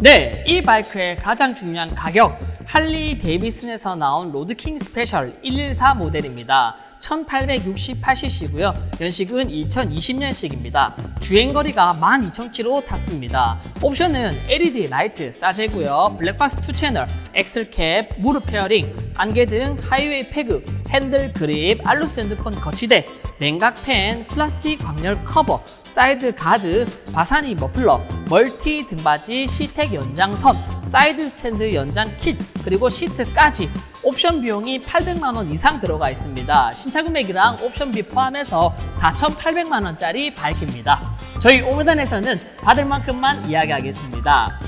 네, 이 바이크의 가장 중요한 가격 할리 데이비슨에서 나온 로드킹 스페셜 114 모델입니다. 1868cc고요. 연식은 2020년식입니다. 주행거리가 12,000km 탔습니다. 옵션은 LED 라이트 싸제고요. 블랙박스 2채널, 엑셀캡, 무릎 페어링, 안개 등 하이웨이 패그, 핸들 그립, 알루스 핸드폰 거치대, 냉각팬, 플라스틱 광열 커버, 사이드 가드, 바사니 머플러, 멀티 등받이, 시텍 연장선, 사이드 스탠드 연장 킷, 그리고 시트까지 옵션 비용이 800만 원 이상 들어가 있습니다. 신차 금액이랑 옵션비 포함해서 4,800만 원짜리 바이크입니다. 저희 오메단에서는 받을 만큼만 이야기하겠습니다.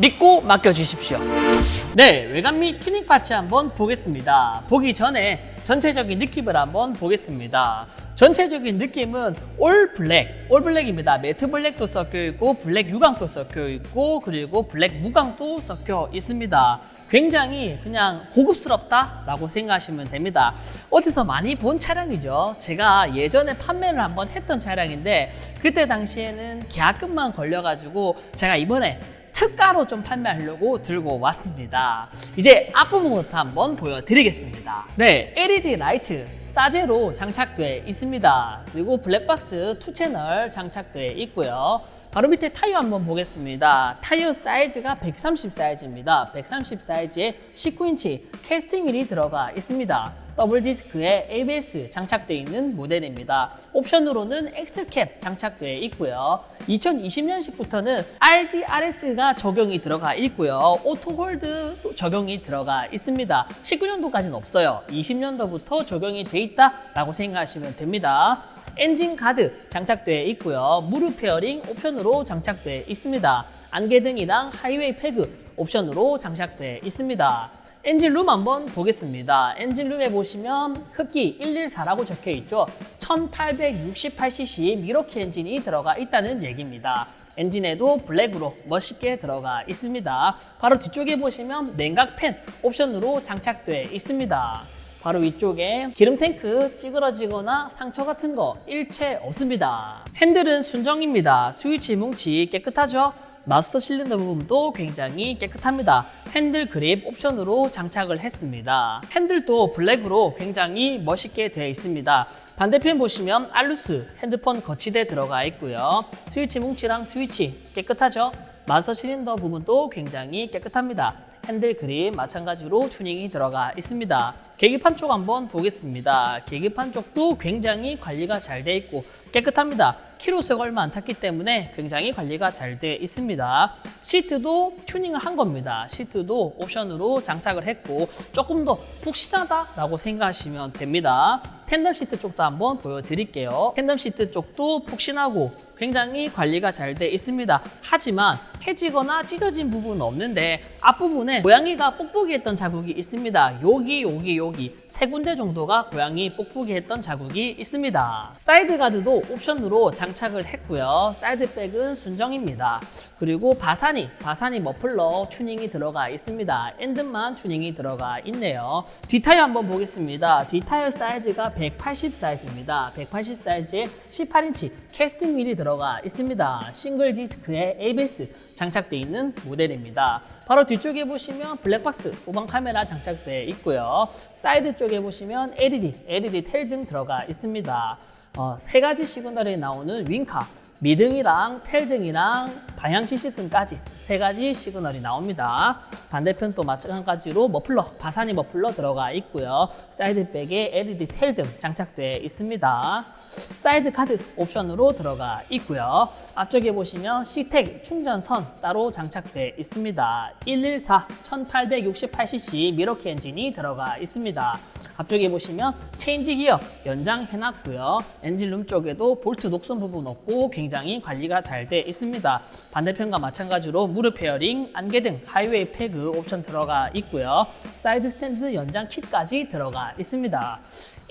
믿고 맡겨주십시오. 네, 외관 및 튜닝 파츠 한번 보겠습니다. 보기 전에 전체적인 느낌을 한번 보겠습니다. 전체적인 느낌은 올 블랙, 올 블랙입니다. 매트 블랙도 섞여 있고 블랙 유광도 섞여 있고 그리고 블랙 무광도 섞여 있습니다. 굉장히 그냥 고급스럽다라고 생각하시면 됩니다. 어디서 많이 본 차량이죠. 제가 예전에 판매를 한번 했던 차량인데 그때 당시에는 계약금만 걸려가지고 제가 이번에 특가로 좀 판매하려고 들고 왔습니다. 이제 앞부분부터 한번 보여드리겠습니다. 네, LED 라이트 싸제로 장착돼 있습니다. 그리고 블랙박스 2채널 장착돼 있고요. 바로 밑에 타이어 한번 보겠습니다. 타이어 사이즈가 130 사이즈입니다. 130 사이즈에 19인치 캐스팅 휠이 들어가 있습니다. 더블 디스크에 ABS 장착되어 있는 모델입니다. 옵션으로는 엑셀캡 장착되어 있고요. 2020년식부터는 RDRS가 적용이 들어가 있고요. 오토홀드 적용이 들어가 있습니다. 19년도까지는 없어요. 20년도부터 적용이 돼 있다라고 생각하시면 됩니다. 엔진 가드 장착되어 있고요. 무릎 페어링 옵션으로 장착되어 있습니다. 안개등이랑 하이웨이 패그 옵션으로 장착되어 있습니다. 엔진룸 한번 보겠습니다. 엔진룸에 보시면 흡기 114라고 적혀 있죠. 1868cc 미러키 엔진이 들어가 있다는 얘기입니다. 엔진에도 블랙으로 멋있게 들어가 있습니다. 바로 뒤쪽에 보시면 냉각 팬 옵션으로 장착되어 있습니다. 바로 위쪽에 기름 탱크 찌그러지거나 상처 같은 거 일체 없습니다. 핸들은 순정입니다. 스위치 뭉치 깨끗하죠? 마스터 실린더 부분도 굉장히 깨끗합니다. 핸들 그립 옵션으로 장착을 했습니다. 핸들도 블랙으로 굉장히 멋있게 되어 있습니다. 반대편 보시면 알루스 핸드폰 거치대 들어가 있고요. 스위치 뭉치랑 스위치 깨끗하죠? 마스터 실린더 부분도 굉장히 깨끗합니다. 핸들 그립 마찬가지로 튜닝이 들어가 있습니다. 계기판 쪽 한번 보겠습니다. 계기판 쪽도 굉장히 관리가 잘 돼 있고 깨끗합니다. 키로수가 얼마 안 탔기 때문에 굉장히 관리가 잘 돼 있습니다. 시트도 튜닝을 한 겁니다. 시트도 옵션으로 장착을 했고 조금 더 푹신하다라고 생각하시면 됩니다. 텐덤 시트 쪽도 한번 보여드릴게요. 텐덤 시트 쪽도 푹신하고 굉장히 관리가 잘 돼 있습니다. 하지만 해지거나 찢어진 부분은 없는데 앞부분에 고양이가 뽁뽁이 했던 자국이 있습니다. 여기 여기 여기 세 군데 정도가 고양이 뽁뽁이 했던 자국이 있습니다. 사이드 가드도 옵션으로 장착을 했고요. 사이드 백은 순정입니다. 그리고 바사니, 바사니 머플러 튜닝이 들어가 있습니다. 엔드만 튜닝이 들어가 있네요. 뒷타이어 한번 보겠습니다. 뒷타이어 사이즈가 180 사이즈입니다. 180 사이즈에 18인치 캐스팅 휠이 들어가 있습니다. 싱글 디스크에 ABS 장착되어 있는 모델입니다. 바로 뒤쪽에 보시면 블랙박스 후방 카메라 장착되어 있고요. 사이드 쪽에 보시면 LED, LED 텔 등 들어가 있습니다. 어, 세 가지 시그널이 나오는 윙카, 미등이랑 텔 등이랑 방향 시스템까지 세 가지 시그널이 나옵니다. 반대편 또 마찬가지로 머플러, 바사니 머플러 들어가 있고요. 사이드백에 LED 텔등 장착되어 있습니다. 사이드 카드 옵션으로 들어가 있고요. 앞쪽에 보시면 시텍 충전선 따로 장착되어 있습니다. 114 1868cc 미러키 엔진이 들어가 있습니다. 앞쪽에 보시면 체인지 기어 연장해놨고요. 엔진룸 쪽에도 볼트 녹슨 부분 없고 굉장히 관리가 잘 돼 있습니다. 반대편과 마찬가지로 무릎 페어링, 안개 등, 하이웨이 패그 옵션 들어가 있고요. 사이드 스탠드 연장 킷까지 들어가 있습니다.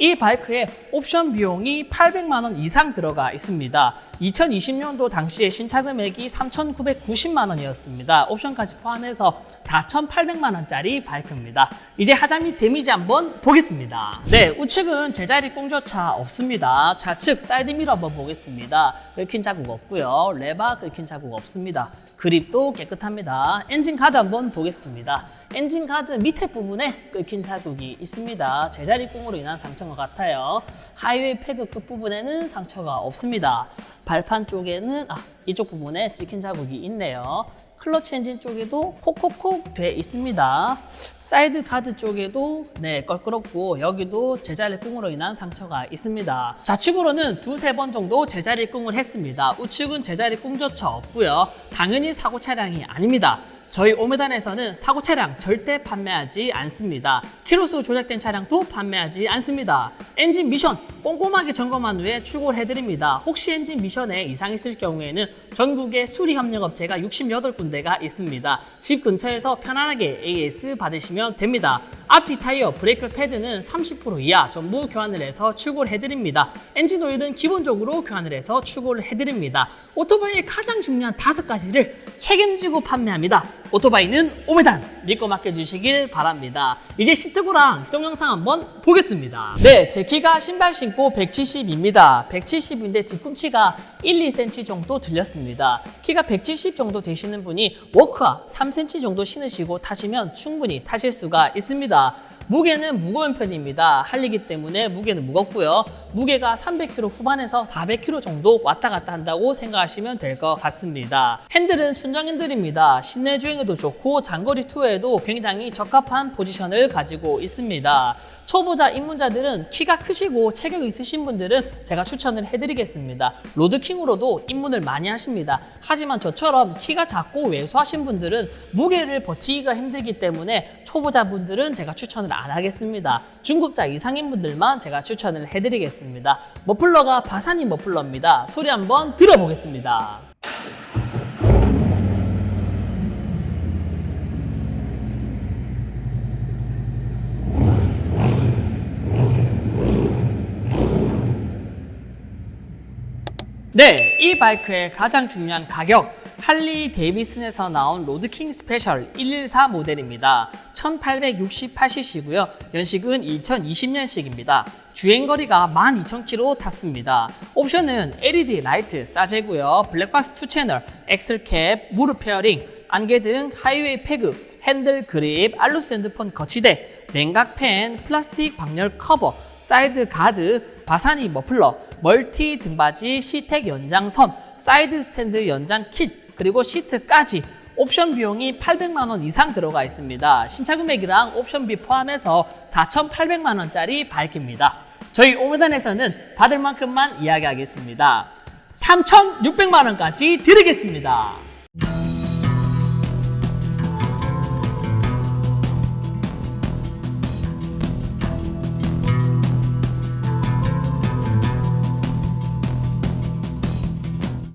이 바이크의 옵션 비용이 800만 원 이상 들어가 있습니다. 2020년도 당시에 신차 금액이 3,990만 원이었습니다. 옵션까지 포함해서 4,800만 원짜리 바이크입니다. 이제 하자 및 데미지 한번 보겠습니다. 네, 우측은 제자리 꽁조차 없습니다. 좌측 사이드 미러 한번 보겠습니다. 긁힌 자국 없고요. 레바 긁힌 자국 없습니다. 그립도 깨끗합니다. 엔진 카드 한번 보겠습니다. 엔진 카드 밑에 부분에 긁힌 자국이 있습니다. 제자리 꽁으로 인한 상처가 같아요. 하이웨이 패드 끝부분에는 상처가 없습니다. 발판 쪽에는 아, 이쪽 부분에 찍힌 자국이 있네요. 클러치 엔진 쪽에도 콕콕콕 돼 있습니다. 사이드 가드 쪽에도 네 껄끄럽고 여기도 제자리 꿍으로 인한 상처가 있습니다. 좌측으로는 두세 번 정도 제자리 꿍을 했습니다. 우측은 제자리 꿍조차 없고요. 당연히 사고 차량이 아닙니다. 저희 오메단에서는 사고 차량 절대 판매하지 않습니다. 키로수 조작된 차량도 판매하지 않습니다. 엔진 미션 꼼꼼하게 점검한 후에 출고를 해드립니다. 혹시 엔진 미션에 이상 있을 경우에는 전국에 수리 협력 업체가 68군데가 있습니다. 집 근처에서 편안하게 AS 받으시면 됩니다. 앞뒤 타이어, 브레이크 패드는 30% 이하 전부 교환을 해서 출고를 해드립니다. 엔진 오일은 기본적으로 교환을 해서 출고를 해드립니다. 오토바이의 가장 중요한 다섯 가지를 책임지고 판매합니다. 오토바이는 오메단 믿고 맡겨주시길 바랍니다. 이제 시트고랑 시동 영상 한번 보겠습니다. 네, 제 키가 신발 신고 170입니다. 170인데 뒤꿈치가 1, 2cm 정도 들렸습니다. 키가 170 정도 되시는 분이 워크화 3cm 정도 신으시고 타시면 충분히 타실 수가 있습니다. 무게는 무거운 편입니다. 할리기 때문에 무게는 무겁고요. 무게가 300kg 후반에서 400kg 정도 왔다 갔다 한다고 생각하시면 될 것 같습니다. 핸들은 순정 핸들입니다. 시내 주행에도 좋고 장거리 투어에도 굉장히 적합한 포지션을 가지고 있습니다. 초보자 입문자들은 키가 크시고 체격 있으신 분들은 제가 추천을 해드리겠습니다. 로드킹으로도 입문을 많이 하십니다. 하지만 저처럼 키가 작고 왜소하신 분들은 무게를 버티기가 힘들기 때문에 초보자분들은 제가 추천을 안 하겠습니다. 중급자 이상인 분들만 제가 추천을 해드리겠습니다. 머플러가 바사니 머플러입니다. 소리 한번 들어보겠습니다. 네, 이 바이크의 가장 중요한 가격 할리 데이비슨에서 나온 로드킹 스페셜 114 모델입니다. 1868cc고요. 연식은 2020년식입니다. 주행거리가 12,000km 탔습니다. 옵션은 LED 라이트 싸제고요. 블랙박스 2채널, 엑셀캡, 무릎 페어링, 안개 등 하이웨이 패그, 핸들 그립, 알루스 핸드폰 거치대, 냉각 팬, 플라스틱 방열 커버, 사이드 가드, 바사니 머플러, 멀티 등받이, 시텍 연장선, 사이드 스탠드 연장 킷, 그리고 시트까지 옵션 비용이 800만 원 이상 들어가 있습니다. 신차 금액이랑 옵션비 포함해서 4,800만 원짜리 바이크입니다. 저희 오메단에서는 받을 만큼만 이야기하겠습니다. 3,600만 원까지 드리겠습니다.